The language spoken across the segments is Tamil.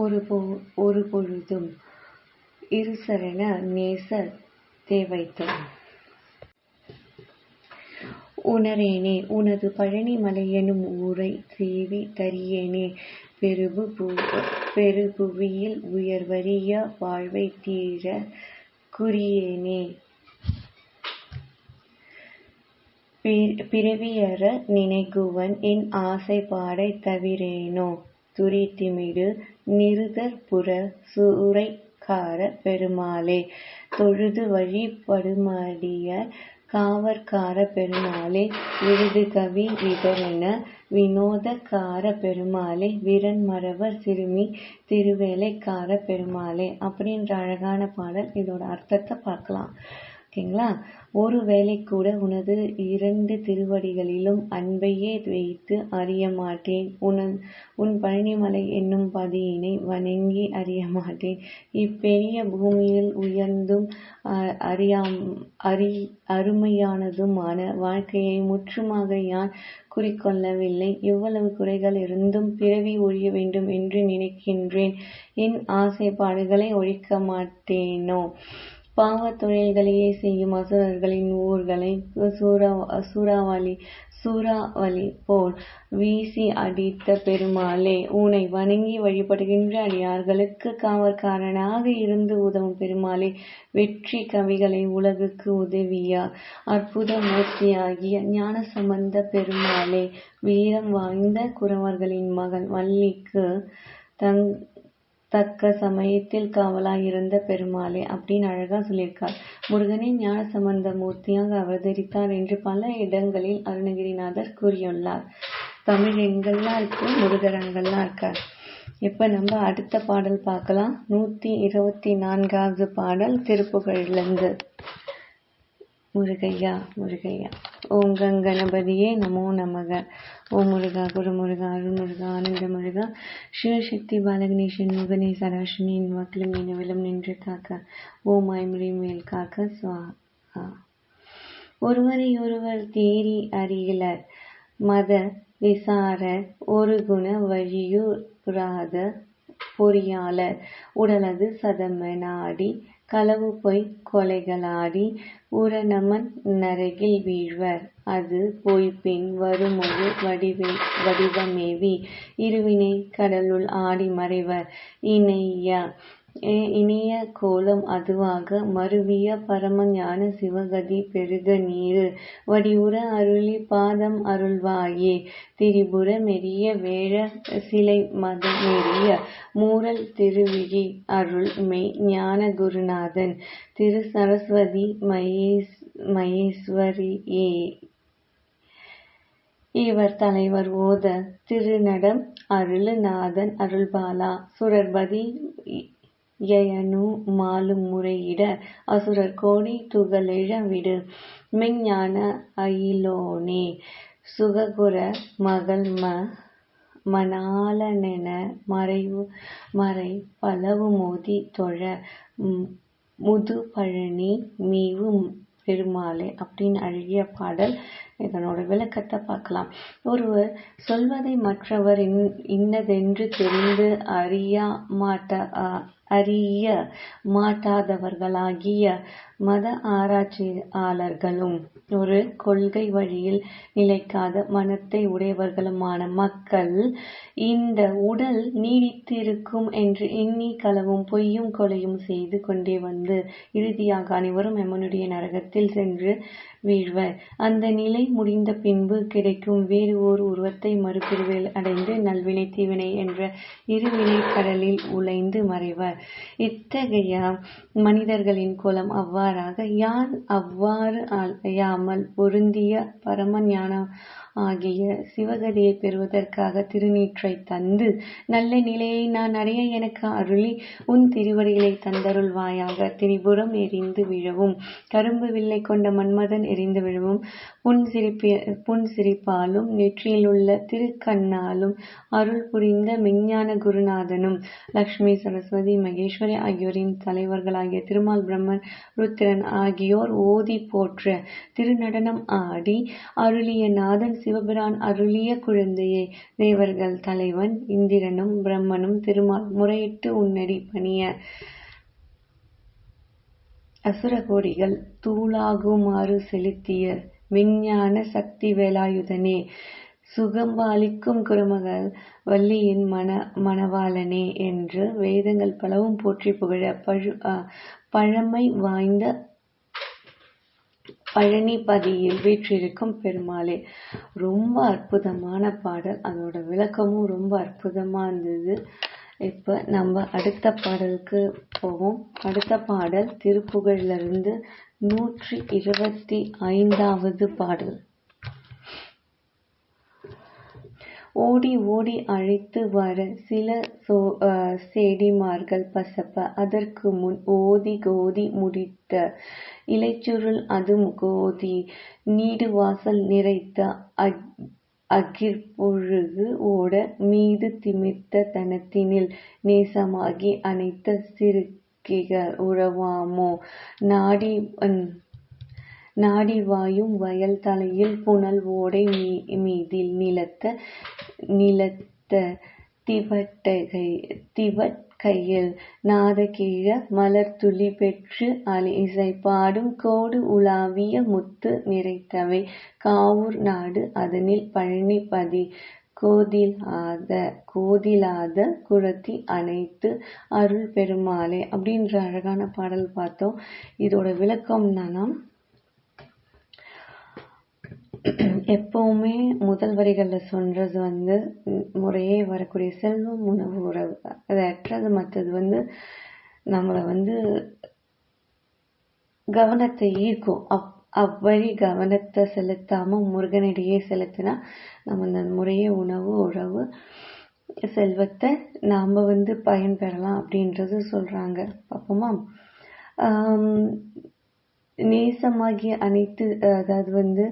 ஒரு பொழுதும் இருசரண நேச தேவைத்தம். உணரேனே உனது பழனி எனும் ஊரை சேவி தரியேனே. பெருபுவியில் உயர்வரிய வாழ்வை தீர குறியேனே. பிறவியற நினைகுவன் என் ஆசைப்பாடை தவிரேனோ. துரித்திமிடு நிருதர்புர சூறைக்கார பெருமாளே தொழுது வழிபடுமடியார் காவற்கார பெருமாளே விருதுகவி விபரண வினோதக்கார பெருமாளே விரன்மறவர் சிறுமி திருவேலைக்கார பெருமாளே அப்படின்ற அழகான பாடல் இதோட அர்த்தத்தை பார்க்கலாம். ஓகேங்களா? ஒரு கூட உனது இரண்டு திருவடிகளிலும் அன்பையே வைத்து அறிய மாட்டேன். உன உன் பழனிமலை என்னும் பதியினை வணங்கி அறிய மாட்டேன். இப்பெரிய பூமியில் உயர்ந்தும் அருமையானதுமான வாழ்க்கையை முற்றுமாக யான் குறிக்கொள்ளவில்லை. இவ்வளவு குறைகள் இருந்தும் பிறவி ஒழிய வேண்டும் என்று நினைக்கின்றேன். என் ஆசைப்பாடுகளை ஒழிக்க மாட்டேனோ? பாவத் தொழில்களையே செய்யும் அசுரர்களின் ஊர்களை சூறாவளி போல் வீசி அடித்த பெருமாளே உனை வணங்கி வழிபடுகின்ற அடியார்களுக்கு காவற்காரனாக இருந்து உதவும் பெருமாளே வெற்றி கவிகளை உலகுக்கு உதவியார் அற்புத மூர்த்தியாகிய ஞான சம்பந்த பெருமாளே வீரம் வாய்ந்த குறவர்களின் மகள் வள்ளிக்கு தங் தக்க சமயத்தில் காவலாயிருந்த பெருமாளே அப்படின்னு அழகா சொல்லியிருக்கார். முருகனே ஞானசம்பந்த மூர்த்தியாக அவதரித்தார் என்று பல இடங்களில் அருணகிரிநாதர் கூறியுள்ளார். தமிழ் எங்கெல்லாம் இருக்கு? முருகர் அங்கெல்லாம் இருக்கார் இப்ப நம்ம அடுத்த பாடல் பார்க்கலாம். நூத்தி இருபத்தி நான்காவது பாடல் திருப்புகழிலிருந்து. முருகையா முருகையா. ஓம் கங்கணபதியே நமோ நமக. ஓம் முருகா குருமுருகா அருள்முருகா ஆனந்த முருகா சிவசக்தி பாலகணேசன் முகனே சராசினியின் வாக்கிலும் நினைவிலும் நின்று காக்க. ஓம் ஐமுறை மேல் காக்க சுவா ஒருவரை ஒருவர் தேறி அறியலர் மத விசார ஒரு குண வழியுறாத பொறியாளர். உடலது சதம நாடி களவு பொய் கொலைகளாடி உரணமன் நரகில் வீழ்வர். அது பொய்ப்பின் வருமொரு வடிவமேவி. இருவினை கடலுள் ஆடி மறைவர். இணைய இனிய கோலம் அதுவாக மருவிய பரம ஞான சிவகதி பெருக நீரு. வடிவுற அருளி பாதம் அருள்வாயே. திரிபுர மெரிய வேழ சிலை மதமெரிய மூரல் திருவிழி அருள் மெய் ஞான குருநாதன். திரு சரஸ்வதி மகேஸ்வரியே. இவர் தலைவர் ஓத திருநடம் அருள்நாதன் அருள்பாலா. சுரர்பதி யயனு மாலும் முறையிட அசுரர் கோடி துகளெழ விடு. மெஞ்ஞான அயிலோனே சுககுர மகள்ம மறைவு மறை பலவு மோதி தொழ. முதுபழனி மீவு பெருமாளே அப்படின்னு அழகிய பாடல். இதனோட விளக்கத்தை பார்க்கலாம். ஒருவர் சொல்வதை மற்றவர் இன்னதென்று தெரிந்து அறிய மாட்ட அறிய மாட்டாதவர்களாகிய மத ஆராய்ச்சியாளர்களும் ஒரு கொள்கை வழியில் நிலைக்காத மனத்தை உடையவர்களுமான மக்கள் இந்த உடல் நீடித்திருக்கும் என்று எண்ணி களவும் பொய்யும் கொலையும் செய்து கொண்டே வந்து இறுதியாக அனைவரும் எமனுடைய நரகத்தில் சென்று வீழ்வர். அந்த நிலை முடிந்த பின்பு கிடைக்கும் வேறு ஓர் உருவத்தை மறுபிரிவில் அடைந்து நல்வினை தீவினை என்ற இருவினை கடலில் உழைந்து மறைவர். இத்தகைய மனிதர்களின் குலம் அவ்வாறாக யார் அவ்வாறு அலையாமல் பொருந்திய பரம ஞான ஆகிய சிவகதியை பெறுவதற்காக திருநீற்றை தந்து நல்ல நிலையை நான் அடைய எனக்கு அருளி உன் திருவடிகளை தந்தருள்வாயாக. திரிபுரம் எரிந்து விழவும். கரும்பு வில்லை கொண்ட மன்மதன் எரிந்து விழவும். புன் சிரிப்பி புன் சிரிப்பாலும் நெற்றியிலுள்ள திருக்கண்ணாலும் அருள் புரிந்த மெஞ்ஞான குருநாதனும் லக்ஷ்மி சரஸ்வதி மகேஸ்வரி ஆகியோரின் தலைவர்களாகிய திருமால் பிரம்மன் ருத்திரன் ஆகியோர் ஓதி போற்ற திருநடனம் ஆடி அருளிய நாதன் சிவபிரான் அருளிய குழந்தையே தேவர்கள் தலைவன் இந்திரனும் பிரம்மனும் திருமால் முறையிட்டு உன்னடி பணிய அசுரகோடிகள் தூளாகுமாறு செலுத்திய விஞ்ஞான சக்தி வேலாயுதனே சுகம்பாலிக்கும் குருமகள் வள்ளியின் மன மணவாளனே என்று வேதங்கள் பலவும் போற்றி புகழ பழு பழமை வாய்ந்த பழனிபதியில் வீற்றிருக்கும் பெருமாளே. ரொம்ப அற்புதமான பாடல். அதோட விளக்கமும் ரொம்ப அற்புதமாக இருந்தது. இப்போ நம்ம அடுத்த பாடலுக்கு போவோம். அடுத்த பாடல் திருப்புகழிலிருந்து நூற்றி இருபத்தி ஐந்தாவது பாடல். ஓடி ஓடி அழைத்து வர சில சோ சேடிமார்கள் பசப்ப. அதற்கு முன் ஓதி கோதி முடித்த இலைச்சுருள் அதும் கோதி நீடுவாசல் நிறைத்த அகிற்பொழுகு ஓட மீது திமிர்த்த தனத்தினில் நேசமாகி அனைத்த சிறுக்கிகள் உறவாமோ? நாடி நாடி வாயும் வயல் தலையில் புனல் ஓடை மீதில் நிலத்த நிலத்த திவட்டகை திவட்கையில் நாதகீழ மலர்த்துளி பெற்று அலை இசை பாடும் கோடு உலாவிய முத்து நிறைத்தவை. காவூர் நாடு அதனில் பழனிபதி கோதிலாத கோதிலாத குழத்தி அனைத்து அருள் பெருமாளே அப்படின்ற அழகான பாடல் பார்த்தோம். இதோட விளக்கம் என்னன்னா எப்பவுமே முதல் வரிகளில் சொல்றது வந்து முறையே வரக்கூடிய செல்வம் உணவு உறவு. அதை அற்றது மற்றது வந்து நம்மளை வந்து கவனத்தை ஈர்க்கும். அப் அவ்வழி கவனத்தை செலுத்தாம முருகனிடையே செலுத்தினா நம்ம அந்த முறையே உணவு உறவு செல்வத்தை நாம் வந்து பயன்பெறலாம் அப்படின்றது சொல்றாங்க. பார்ப்போமா? நேசமாகிய அனைத்து அதாவது வந்து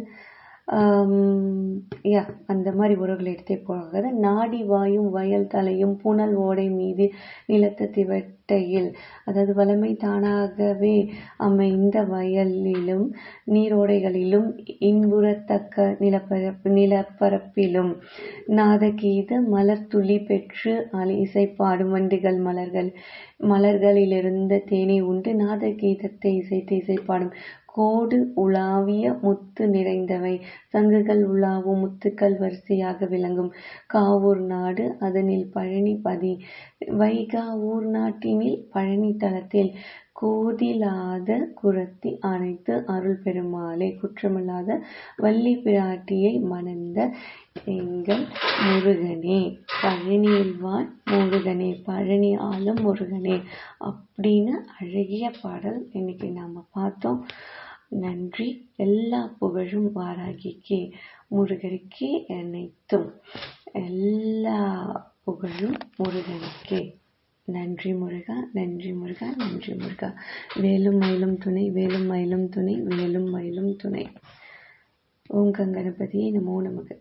யா அந்த மாதிரி உறவுகளை எடுத்தே போகாத நாடி வாயும் வயல் தலையும் புனல் ஓடை மீது நிலத்த குட்டையில் அதாவது வளமை தானாகவே அமைந்த வயலிலும் நீரோடைகளிலும் இன்புறத்தக்க நிலப்பரப்பு நிலப்பரப்பிலும். நாதகீத மலர் துளி பெற்று இசைப்பாடும் வண்டுகள் மலர்கள் மலர்களிலிருந்த தேனை உண்டு நாதகீதத்தை இசைத்து இசைப்பாடும். கோடு உலாவிய முத்து நிறைந்தவை சங்குகள் உலாவும் முத்துக்கள் வரிசையாக விளங்கும். காவூர் நாடு அதனில் பழனிபதி வைகா ஊர் நாட்டினில் பழனி தலத்தில் கோதிலாத குரத்தி அனைத்து அருள் பெருமாளே குற்றமில்லாத வள்ளி பிராட்டியை மணந்த எங்கள் முருகனே பழனியில் வாழ் முருகனே பழனி ஆளும் முருகனே அப்படின்னு அழகிய பாடல் இன்னைக்கு நாம் பார்த்தோம். நன்றி. எல்லா புகழும் வாராகிக்கே. முருகருக்கே அனைத்தும் எல்லா புகழும் முருகனுக்கே. நன்றி முருகா நன்றி முருகா நன்றி முருகா. வேலும் மயிலும் துணை வேலும் மயிலும் துணை வேலும் மயிலும் துணை. ஓம் கங்கணபதியை நமோ நமக்கு